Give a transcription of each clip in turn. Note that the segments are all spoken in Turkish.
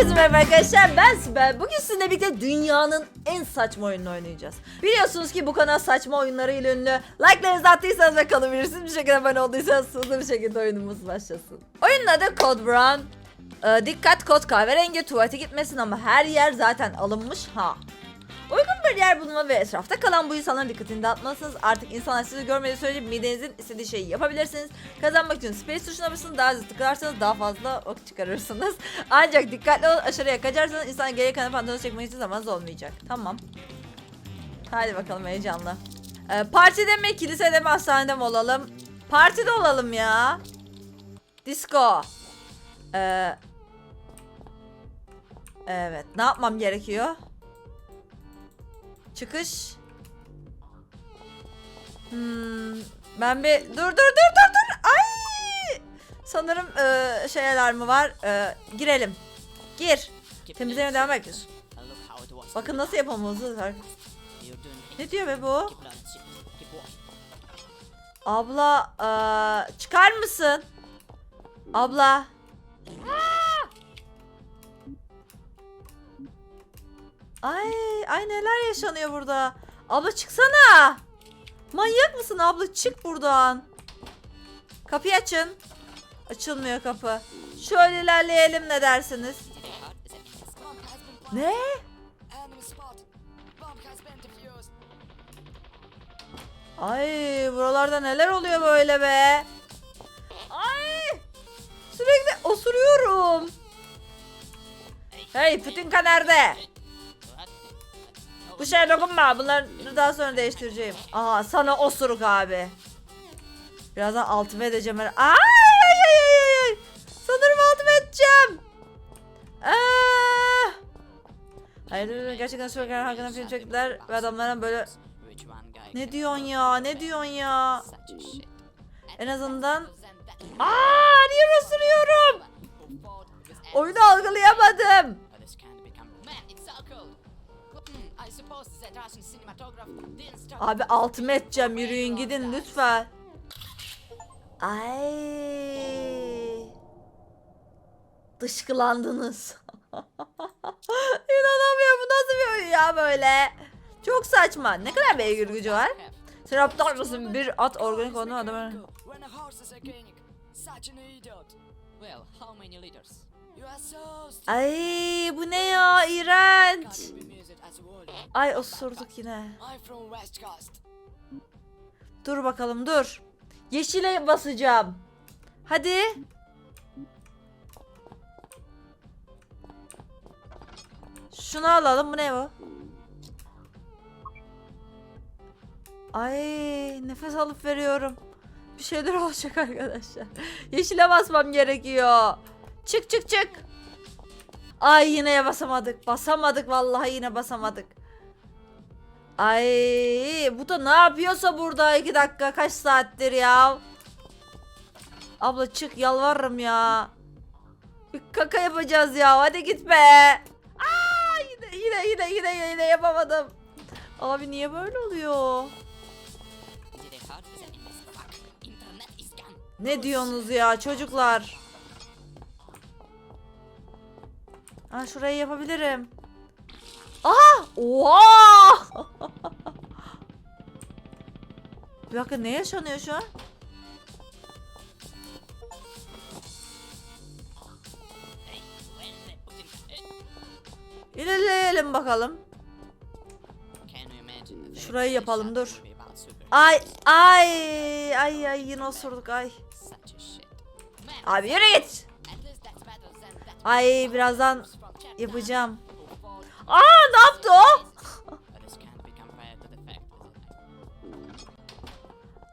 Herkese merhaba arkadaşlar ben Sibel. Bugün sizinle birlikte dünyanın en saçma oyununu oynayacağız. Biliyorsunuz ki bu kanal saçma oyunlarıyla ünlü. Like'larınızı attıysanız ve kalabilirsiniz. Bir şekilde abone olduysanız hızlı bir şekilde oyunumuz başlasın. Oyunun adı Code Brown. Ee, dikkat kod kahverengi tuvalete gitmesin ama her yer zaten alınmış ha. Uygun bir yer bulma ve etrafta kalan bu insanların dikkatini dağıtmalısınız. Artık insanlar sizi görmediği sürece midenizin istediği şeyi yapabilirsiniz. Kazanmak için space tuşuna basın daha hızlı tıklarsanız daha fazla ok çıkarırsınız. Ancak dikkatli olun aşağıya kaçarsanız insan geri kalan pantolonu çekmek için zamanınız olmayacak. Tamam. Hadi bakalım heyecanlı. Ee, partide mi kilisede mi hastanede mi olalım? Partide olalım ya. Disco. Ee, evet ne yapmam gerekiyor? Çıkış. Hmm, ben bir dur dur dur dur dur. Ay! Sanırım e, şey alarmı var. E, girelim. Gir. Temizlemeye devam et. Bakın nasıl yapamamız. Ne diyor be bu? Abla e, çıkar mısın? Abla. Ay, ay neler yaşanıyor burada. Abla çıksana. Manyak mısın abla? Çık buradan. Kapıyı açın. Açılmıyor kapı. Şöyle ilerleyelim ne dersiniz? Ne? Ay buralarda neler oluyor böyle be? Ay! Sürekli osuruyorum. Hey Putinka nerede? Bu şeye dokunma. Bunları daha sonra değiştireceğim. Aha sana osuruk abi. Birazdan altıma edeceğim. Ay ay ay ay ay. Sanırım altıma edeceğim. Aa! Hayır gerçekten sürekli hakkında film çektiler ve adamların böyle ne diyorsun ya ne diyorsun ya en azından Aa niye osuruyorum oyunu algılayamadım Abi altıma edeceğim yürüyün gidin lütfen. Ay. Dışkılandınız. İnanamıyorum bu nasıl bir oyun ya böyle. Çok saçma. Ne kadar beygir gücü var? Sen aptal mısın? Bir at organik onu adam. Such an idiot. Well, how many liters? You are so stupid. Ay bu ne ya iğrenç. Ay osurduk yine. I'm from West Coast. Dur bakalım dur. Yeşile basacağım. Hadi. Şunu alalım. Bu ne bu? Ay nefes alıp veriyorum. Bir şeyler olacak arkadaşlar. Yeşile basmam gerekiyor. Çık çık çık. Ay yine basamadık. Basamadık vallahi yine basamadık. Ay bu da ne yapıyorsa burada iki dakika kaç saattir ya. Abla çık yalvarırım ya. Bir kaka yapacağız ya hadi gitme. Aa yine yine yine yine yine yapamadım. Abi niye böyle oluyor? Ne diyorsunuz ya çocuklar? Ha şurayı yapabilirim. Aha! Oha! Bir dakika ne yaşanıyor şu an? İlerleyelim bakalım. Şurayı yapalım, dur. Ay ay ay ay yine osurduk ay. Abi yürü git. Ay birazdan yapacağım. Aa ne yaptı o?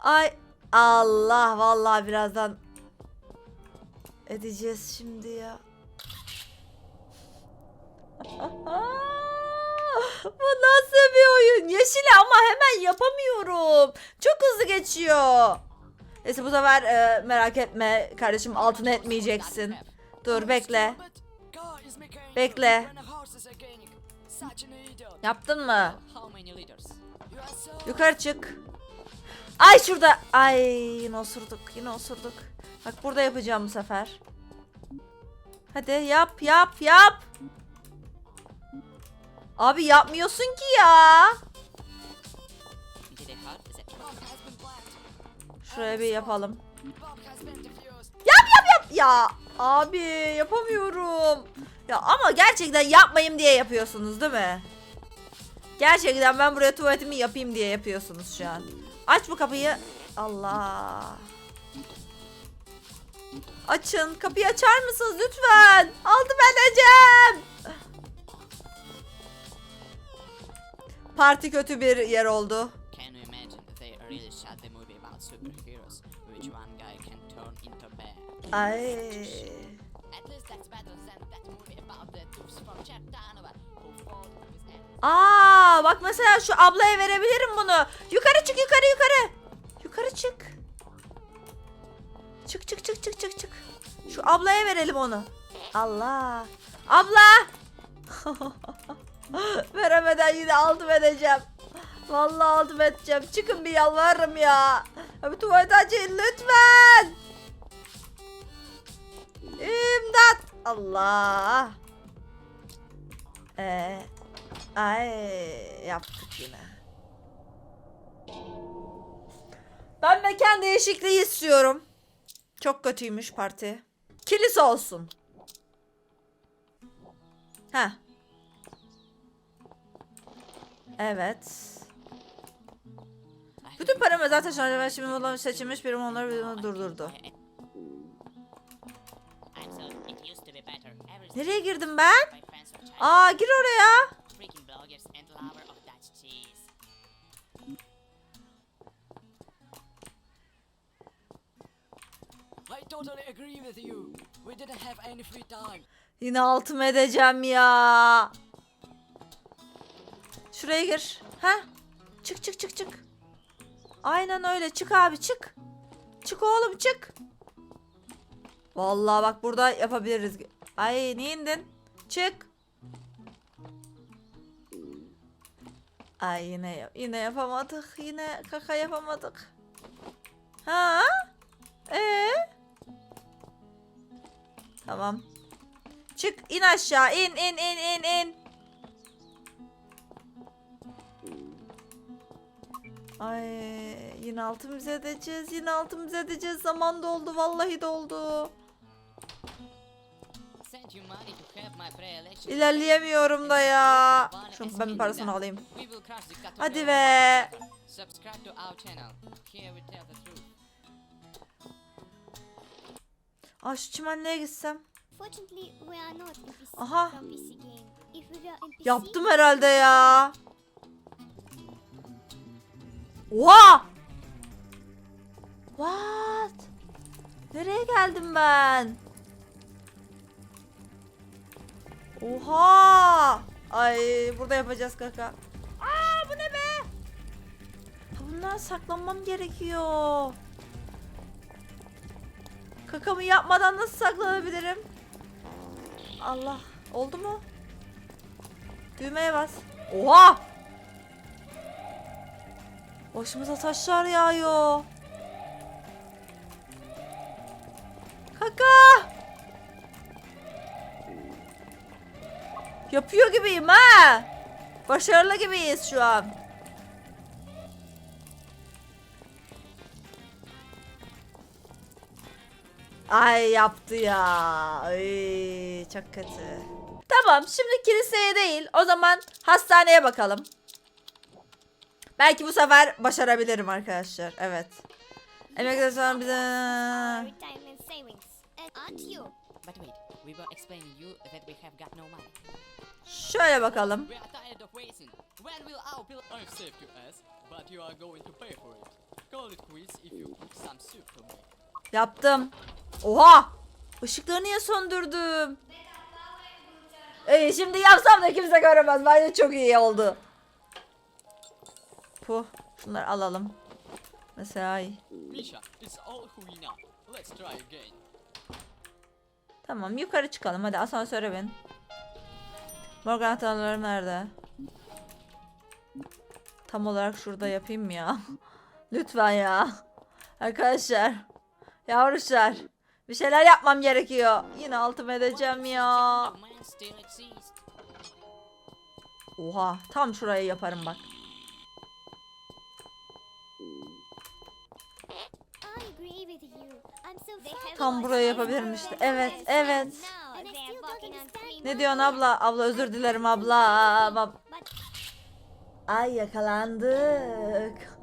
Ay Allah vallahi birazdan edeceğiz şimdi ya. Bu nasıl bir oyun? Yeşil ama hemen yapamıyorum. Çok hızlı geçiyor. Neyse bu sefer e, merak etme kardeşim altına etmeyeceksin. Dur bekle. Bekle. Yaptın mı? Yukarı çık. Ay şurada. Ay yine osurduk. Yine osurduk. Bak burada yapacağım bu sefer. Hadi yap yap yap. Abi yapmıyorsun ki ya. Şuraya bir yapalım. Yap yap yap. Ya abi yapamıyorum. Ya ama gerçekten yapmayayım diye yapıyorsunuz değil mi? Gerçekten ben buraya tuvaletimi yapayım diye yapıyorsunuz şu an. Aç bu kapıyı. Allah. Açın. Kapıyı açar mısınız lütfen? Aldım edeceğim. Parti kötü bir yer oldu. Ants. Aa bak mesela şu ablaya verebilirim bunu. Yukarı çık yukarı yukarı. Yukarı çık. Çık çık çık çık çık çık. Şu ablaya verelim onu. Allah. Abla. Veremeden yine aldım edeceğim. Vallahi aldım edeceğim. Çıkın bir yalvarırım ya. Abi tuvalet açın lütfen. İmdat. Allah. Ee, ay yaptık yine. Ben mekan değişikliği istiyorum. Çok kötüymüş parti. Kilise olsun. Ha. Evet. Bütün paramı zaten şu an şimdi olan seçilmiş birim onları durdurdu. Nereye girdim ben? Aa gir oraya. Yine altım edeceğim ya. Şuraya gir. Ha? Çık çık çık çık. Aynen öyle. Çık abi çık. Çık oğlum çık. Vallahi bak burada yapabiliriz. Ay niye indin? Çık. Ay yine yine yapamadık. Yine kaka yapamadık. Ha? Ee? Tamam. Çık in aşağı in in in in in. Ay yine altımıza edeceğiz yine altımıza edeceğiz zaman doldu vallahi doldu. İlerleyemiyorum da ya. Şu ben parasını alayım. Hadi be. Aa şu çimenliğe gitsem. Aha. Yaptım herhalde ya. Oha! What? Nereye geldim ben? Oha! Ay burada yapacağız kaka. Aa bu ne be? Ha, bundan saklanmam gerekiyor. Kakamı yapmadan nasıl saklanabilirim? Allah. Oldu mu? Düğmeye bas. Oha! Başımıza taşlar yağıyor. Kaka! Yapıyor gibiyim ha. Başarılı gibiyiz şu an. Ay yaptı ya. Ay çok kötü. Tamam şimdi kiliseye değil o zaman hastaneye bakalım. Belki bu sefer başarabilirim arkadaşlar. Evet. Emekli sonra bize... But wait, we were explaining you that we have got no money. Şöyle bakalım. We are tired of waiting. When will our bill? I've saved you ass, but you are going to pay for it. Call it quits if you cook some soup for me. Yaptım. Oha! Işıkları niye söndürdüm? Ee, şimdi yapsam da kimse göremez. Bence çok iyi oldu. Puh. Şunları alalım. Mesela Misha, it's all who we know. Let's try again. Tamam yukarı çıkalım. Hadi asansöre bin. Morgan anahtarlarım nerede? Tam olarak şurada yapayım mı ya? Lütfen ya. Arkadaşlar. Yavruşlar. Bir şeyler yapmam gerekiyor. Yine altım edeceğim ya. Oha tam şuraya yaparım bak. I agree with you. I'm so they have Tam buraya yapabilirim işte. Evet evet. Ne diyorsun abla? Abla özür dilerim abla. Ay yakalandık.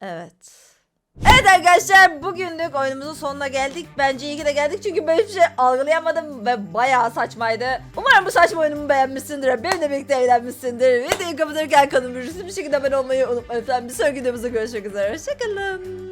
evet. Evet arkadaşlar bugünlük oyunumuzun sonuna geldik. Bence iyi ki de geldik çünkü ben hiçbir şey algılayamadım ve bayağı saçmaydı. Umarım bu saçma oyunumu beğenmişsindir. Benimle birlikte eğlenmişsindir. Videoyu kapatırken kanalımı bir şekilde abone olmayı unutmayın. lütfen. Bir sonraki videomuzda görüşmek üzere. Hoşçakalın.